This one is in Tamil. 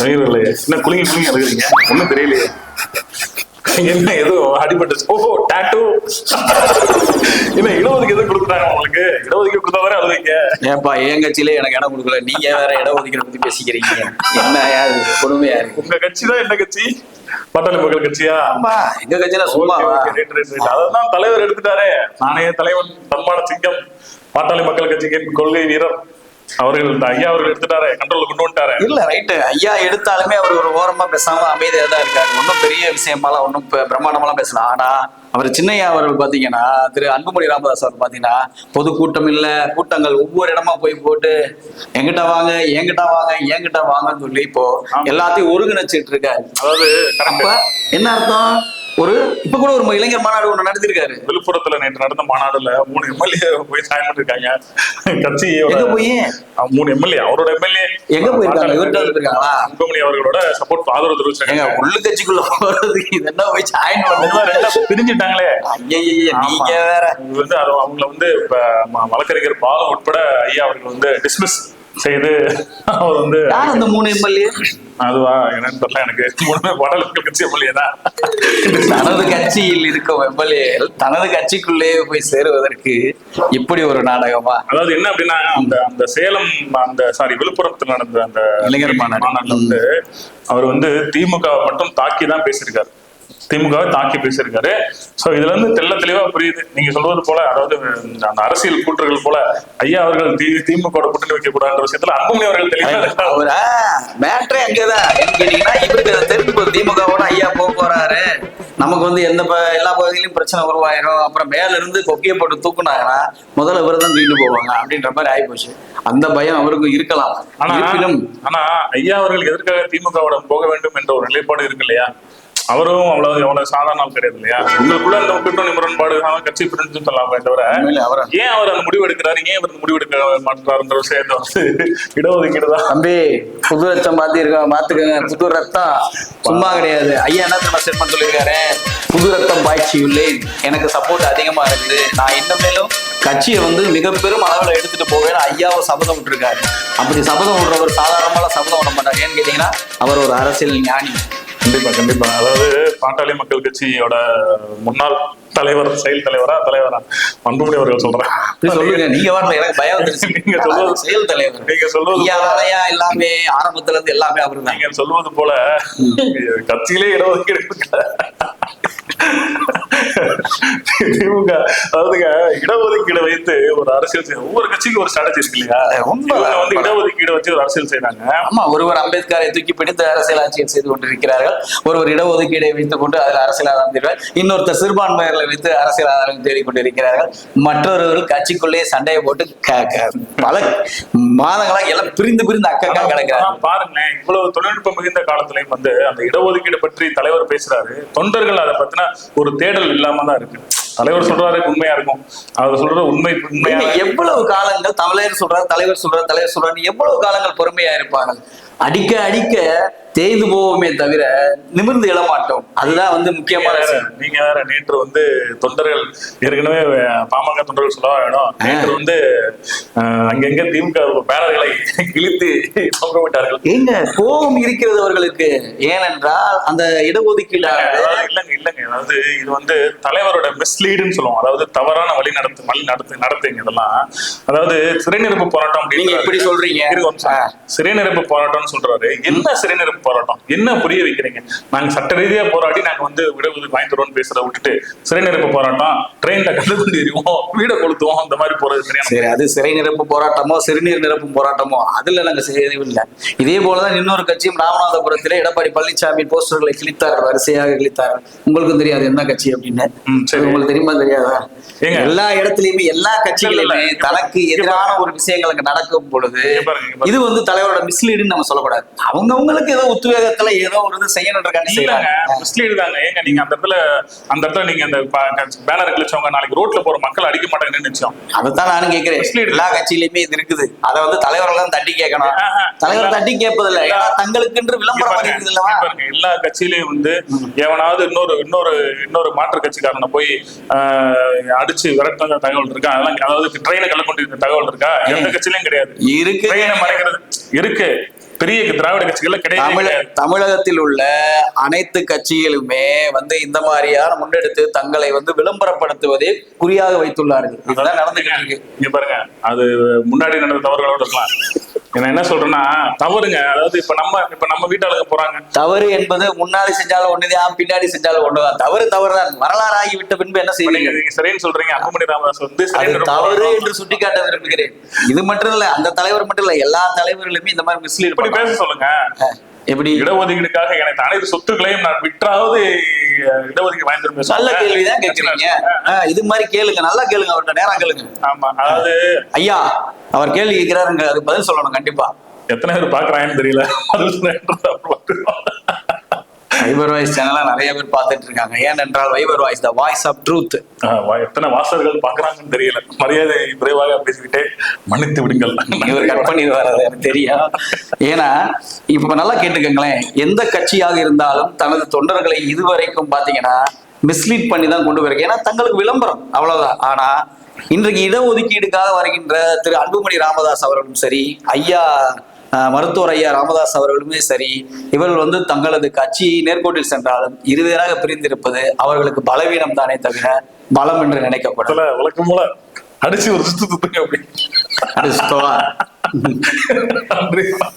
வீரர்களே என்ன குலுங்கி குலுங்கி அழுகுறீங்க? ஒண்ணும் தெரியலையே. என்ன எதுவும் அடிபட்டுச்சு ஓஹோ டாட்டூ என்ன இடஒதுக்கு எதுவும் கொடுக்குறாங்க உங்களுக்கு? இடஒதுக்கு கொடுத்தாதானே அழுவீங்க ஏன்பா என் கட்சியிலே எனக்கு இடம் கொடுக்கல. நீங்க வேற இடம் ஒதுக்கீடு பத்தி பேசிக்கிறீங்க. என்ன யாரு? கொடுமையா இருக்கு. உங்க கட்சி தான் என்ன கட்சி? பாட்டாளி மக்கள் கட்சியா? ஆமா எங்க கட்சியில சும்மா. அதான் தலைவர் எடுத்துட்டாரே. நானே தலைவன் தன்மான சிங்கம். பாட்டாளி மக்கள் கட்சிக்கு கொள்கை வீரர். அவர்கள் இந்த ஐயா அவர்கள் எடுத்துட்டாரே கண்ட்ரோல் கொண்டு வந்துட்டாரே. இல்ல ரைட்டு ஐயா எடுத்தாலுமே அவர் ஒரு ஓரமா பேசாம அமைதியா தான் இருக்காரு. ஒன்றும் பெரிய விஷயமாலாம் ஒன்றும் பிரம்மாண்டமாலாம் பேசலாம் ஆனா அவர் சின்னையா அவர்கள் பாத்தீங்கன்னா திரு அன்புமணி ராமதாஸ் அவர் பாத்தீங்கன்னா பொதுக்கூட்டம் இல்ல கூட்டங்கள் ஒவ்வொரு இடமா போய் போட்டு எங்கிட்ட வாங்க என்கிட்ட வாங்க என்கிட்ட வாங்கன்னு சொல்லி இப்போ எல்லாத்தையும் ஒருங்கிணைச்சிட்டு இருக்காரு. அதாவது என்ன அர்த்தம்? ஒரு இப்ப கூட ஒரு இளைஞர் மாநாடு ஒண்ணு நடத்திருக்காரு. விழுப்புரத்துல நேற்று நடந்த மாநாடுல மூணு எம்எல்ஏ போய் ஜாயின் பண்ணிருக்காங்க. எங்க போய்? மூணு எம்எல்ஏ அவரோட எம்எல்ஏ. எங்க போயிருக்காங்க? போயிருக்காங்களா? அன்புமணி அவர்களோட சப்போர்ட் ஆதரவு தெரிவிச்சாங்க உள்ளு கட்சிக்குள்ள போறதுக்கு இது என்ன போய் ரெண்டா பண்ணுறது பிரிஞ்சுட்டாங்களே நீங்க. வேற. வந்து அவங்கள வந்து வழக்கறிஞர் பாலு உட்பட ஐயா அவர்கள் வந்து டிஸ்மிஸ் செய்து அவர் வந்து யார் அந்த மூணு எம்எல்ஏ? அதுவா? என்னன்னு தெரியல எனக்கு மூணுமே பாடல் மக்கள் கட்சி எம்எல்ஏ தான். தனது கட்சியில் இருக்கும் எம்எல்ஏ தனது கட்சிக்குள்ளே போய் சேருவதற்கு இப்படி ஒரு நாடகமா? அதாவது என்ன அப்படின்னா அந்த அந்த சேலம் அந்த சாரி விழுப்புரத்துல நடந்த அந்த இளைஞர் மாநாடு. மாநாட்டுல வந்து அவர் வந்து திமுக மட்டும் தாக்கி தான் பேசியிருக்காரு. திமுக தாக்கி பேசியிருக்காரு. சோ இதுல இருந்து தெள்ள தெளிவா புரியுது. நீங்க சொல்வது போல அதாவது அந்த அரசியல் கூற்றுகள் போல ஐயா அவர்கள் தி திமுக கூட்டணி வைக்க கூடாதுன்ற விஷயத்துல அன்புமணி அவர்கள் தெளிவா மேட்ரே அங்கேதான். இவருக்கு போகுது திமுகவோட ஐயா போக போறாரு. நமக்கு வந்து எந்த எல்லா பகுதியிலும் பிரச்சனை உருவாயிரும். அப்புறம் மேல இருந்து கொக்கியை போட்டு தூக்குனாங்கன்னா முதல்ல இவர் தான் தூக்கிட்டு போவாங்க அப்படின்ற மாதிரி ஆயிப்போச்சு. அந்த பயம் அவருக்கும் இருக்கலாம். ஆனா ஆனா ஐயா அவர்கள் எதற்காக திமுகவிடம் போக வேண்டும் என்ற ஒரு நிலைப்பாடு இருக்கு இல்லையா? அவரும் அவ்வளவு அவ்வளவு சாதாரண ஆள் கிடையாது இல்லையா? உங்களுக்குள்ள அந்த கூட்டணி முரண்பாடு கட்சி பிரிஞ்சு சொல்லலாமே தவிர ஏன் அவர் அந்த முடிவு எடுக்கிறாரு? ஏன் அவர் முடிவு எடுக்க மாட்டாருன்ற விஷயத்தை வந்து இடஒதுக்கீடு தான் தம்பி புது ரத்தம் மாத்திருக்க மாத்துக்கங்க. புது ரத்தம். சும்மா கிடையாது. ஐயா என்ன தெரியுமா ஸ்டேட்மெண்ட் சொல்லியிருக்காரு? புது ரத்தம் பாய்ச்சி உள்ளேன். எனக்கு சப்போர்ட் அதிகமா இருக்குது. நான் இன்னும் மேலும் கட்சியை வந்து மிக பெரும் அளவுல எடுத்துட்டு போவேன் ஐயாவை சபதம் விட்டுருக்காரு. அப்படி சபதம் விடுறவர் சாதாரணமான சபதம் விட மாட்டார். ஏன்னு கேட்டீங்கன்னா அவர் ஒரு அரசியல் ஞானி. கண்டிப்பா கண்டிப்பா. அதாவது பாட்டாளி மக்கள் கட்சியோட முன்னாள் தலைவர் செயல் தலைவரா தலைவரா? அன்புமணி அவர்கள் சொல்றேன் சொல்லுங்க நீங்க வரல எனக்கு பயம் வந்துருச்சு. நீங்க சொல்லுவது- செயல் தலைவர். நீங்க ஐயா எல்லாமே ஆரம்பத்துல இருந்து எல்லாமே அவரு நீங்க சொல்வது போல கட்சியிலே இடஒதுக்கீடு. திமுக அதாவதுங்க இடஒதுக்கீடு வைத்து ஒரு அரசியல் செய்ய ஒவ்வொரு கட்சிக்கும் ஒரு ஸ்ட்ராட்டஜி இருக்கு இல்லையா? வந்து இடஒதுக்கீடு வச்சு ஒரு அரசியல் செய்றாங்க. ஆமா ஒருவர் அம்பேத்கரை தூக்கி பிடித்து அரசியல் ஆட்சியில் செய்து கொண்டிருக்கிறார்கள். ஒருவர் இடஒதுக்கீடை வைத்துக் கொண்டு அதில் அரசியல் தேடுவார் இன்னொருத்தர் சிறுபான்மையர்களை வைத்து அரசியல் ஆதாரம் தேடிக் கொண்டிருக்கிறார்கள் மற்றொருவர் கட்சிக்குள்ளே சண்டையை போட்டு பல மாதங்களா எல்லாம் பிரிந்து பிரிந்து அக்கக்கா கிடக்கிறார். ஆனா பாருங்களேன் இவ்வளவு தொழில்நுட்பம் மிகுந்த காலத்திலயும் வந்து அந்த இடஒதுக்கீடு பற்றி தலைவர் பேசுறாரு. தொண்டர்கள் அதை பத்தின ஒரு தேடல் இல்லாம தான் இருக்கு. தலைவர் சொல்றாரு உண்மையா இருக்கும். அவர் சொல்ற உண்மை உண்மையா எவ்வளவு காலங்கள் தமிழர் சொல்றாரு தலைவர் சொல்றாரு தலைவர் சொல்றாரு எவ்வளவு காலங்கள் பொறுமையா இருப்பார்கள்? அடிக்க அடிக்க தேய்ந்து போவோமே தவிர நிமிர்ந்து எழமாட்டோம். அதுதான் வந்து முக்கியமான. நீங்க வேற நேற்று வந்து தொண்டர்கள் ஏற்கனவே பாமக தொண்டர்கள் சொல்ல வேணும். நேற்று வந்து அங்கங்க திமுக பேனர்களை கிழித்து தொங்க விட்டார்கள். ஏங்க கோபம் இருக்கிறது அவர்களுக்கு. ஏனென்றால் அந்த இடஒதுக்கீடு இல்லைங்க இல்லைங்க அதாவது இது வந்து தலைவரோட மிஸ்லீடுன்னு சொல்லுவோம். அதாவது தவறான வழி நடத்து வழி நடத்து நடத்துங்க இதெல்லாம். அதாவது சிறைநிரப்பு போராட்டம் நீங்க இப்படி சொல்றீங்க. சிறைநிரப்பு போராட்டம்னு சொல்றாரு. என்ன சிறைநிரப்பு போராட்டம். என்ன புரிய வைக்கிறீங்க? நாங்க சட்ட ரீதியா போராடி நாங்க வந்து விடுதலை வாங்கி தருவோம்னு பேசுறத விட்டுட்டு சிறைநிரப்பு போராட்டம் ட்ரெயின்ல கண்டு கொண்டு எறிவோம் வீடை கொளுத்துவோம் அந்த மாதிரி போறது சரியான சரி அது சிறை நிரப்பு போராட்டமோ சிறுநீர் நிரப்பும் போராட்டமோ அதுல நாங்க செய்யவில்லை இதே போலதான் இன்னொரு கட்சியும் ராமநாதபுரத்திலே எடப்பாடி பழனிசாமி போஸ்டர்களை கிழித்தார் வரிசையாக கிழித்தார். உங்களுக்கும் தெரியாது என்ன கட்சி அப்படின்னு. உங்களுக்கு தெரியுமா தெரியாதா. எல்லா இடத்துலயுமே எல்லா இல்ல. தனக்கு எதிரான ஒரு விஷயங்கள் நடக்கும் பொழுது. இது வந்து தலைவரோட மிஸ்லீடுன்னு நம்ம சொல்லக்கூடாது. அவங்கவங்களுக்கு ஏதோ உத்வேகத்துல ஏதோ ஒரு இது ஏங்க நீங்க அந்த இடத்துல அந்த இடத்துல நீங்க அந்த பேனர் கிழிச்சவங்க நாளைக்கு ரோட்ல போற மக்கள் அடிக்க மாட்டாங்கன்னு நினைச்சோம் அதைத்தான் நானும் கேட்கிறேன். எல்லா கட்சியிலுமே இது இருக்குது. அதை வந்து தலைவர்கள் தட்டி கேட்கணும். தலைவர் தட்டி கேட்பதில்லை. தங்களுக்கென்று விளம்பரம் எல்லா கட்சியிலயும் வந்து எவனாவது இன்னொரு இன்னொரு இன்னொரு மாற்று கட்சிக்காரனை போய் அடிச்சு விரட்டின தகவல் இருக்கா? அதெல்லாம் அதாவது ட்ரெயினை கள்ள கொண்டு தகவல் இருக்கா? எந்த கட்சியிலயும் கிடையாது. இருக்கு. ட்ரெயினை மறைக்கிறது இருக்கு. பெரிய திராவிட கட்சிகள்ல தமிழ கிடையாது. தமிழகத்தில் உள்ள அனைத்து கட்சிகளுமே வந்து இந்த மாதிரியான முன்னெடுத்து தங்களை வந்து விளம்பரப்படுத்துவதை குறியாக வைத்துள்ளார்கள். இதுதான் நடந்துகிட்டு இருக்கு. பாருங்க. அது முன்னாடி நடந்த தவறுகளோட இருக்கலாம். நான் என்ன சொல்றேன்னா தவறுங்க. அதாவது இப்ப நம்ம இப்ப நம்ம வீட்டாளுங்க போறாங்க. தவறு என்பது முன்னாடி செஞ்சாலும் ஒண்ணுதான் பின்னாடி செஞ்சாலும் ஒண்ணுதான். தவறு தவறுதான். வரலாறு ஆகிவிட்ட பின்பு என்ன செய்வீங்க? நீங்க சரின்னு சொல்றீங்க. அன்புமணி ராமதாஸ் வந்து தவறு என்று சுட்டிக்காட்ட விரும்புகிறேன். இது மட்டும் இல்ல அந்த தலைவர் மட்டும் இல்ல எல்லா தலைவர்களுமே இந்த மாதிரி மிஸ்லீட் இப்படி பேச சொல்லுங்க. எப்படி? இடஒதுக்கீடுக்காக எனக்கு அனைத்து சொத்துக்களையும் நான் விற்றாவது இடஒதுக்கீடு வாங்கி நல்ல கேள்விதான் கேட்கிறீங்க. இது மாதிரி கேளுங்க நல்லா கேளுங்க அவர்கிட்ட நேரா கேளுங்க. ஆமா அதாவது ஐயா அவர் கேள்வி கேட்கிறாருங்க அதுக்கு பதில் சொல்லணும் கண்டிப்பா. எத்தனை பேர் பாக்குறாங்கன்னு தெரியல. வைபர் வாய்ஸ் சேனலா நிறைய பேர் பார்த்துட்டு இருக்காங்க. ஏனென்றால் Viber voice the voice of truth எத்தனை வாசகர்கள் பாக்குறாங்கன்னு தெரியல. மரியாதை விரைவாக பேசிக்கிட்டே மன்னித்து விடுங்கள். இவர் கட் பண்ணிடுவார் அது எனக்கு தெரியும். ஏன்னா இப்ப நல்லா கேட்டுக்கோங்களேன். எந்த கட்சியாக இருந்தாலும் தனது தொண்டர்களை இதுவரைக்கும் பாத்தீங்கன்னா மிஸ்லீட் பண்ணி தான் கொண்டு வருக்கு ஏன்னா தங்களுக்கு விளம்பரம். அவ்வளவுதான். ஆனா இன்றைக்கு இடஒதுக்கீடுக்காக வருகின்ற திரு அன்புமணி ராமதாஸ் அவர்களும் சரி ஐயா மருத்துவர் ஐயா ராமதாஸ் அவர்களுமே சரி இவர்கள் வந்து தங்களது கட்சியை நேர்கோட்டில் சென்றாலும் இருவேறாக பிரிந்திருப்பது அவர்களுக்கு பலவீனம் தானே தவிர பலம் என்று நினைக்கப்படும். வழக்கம் போல அடிச்சு ஒரு சுத்து அப்படி.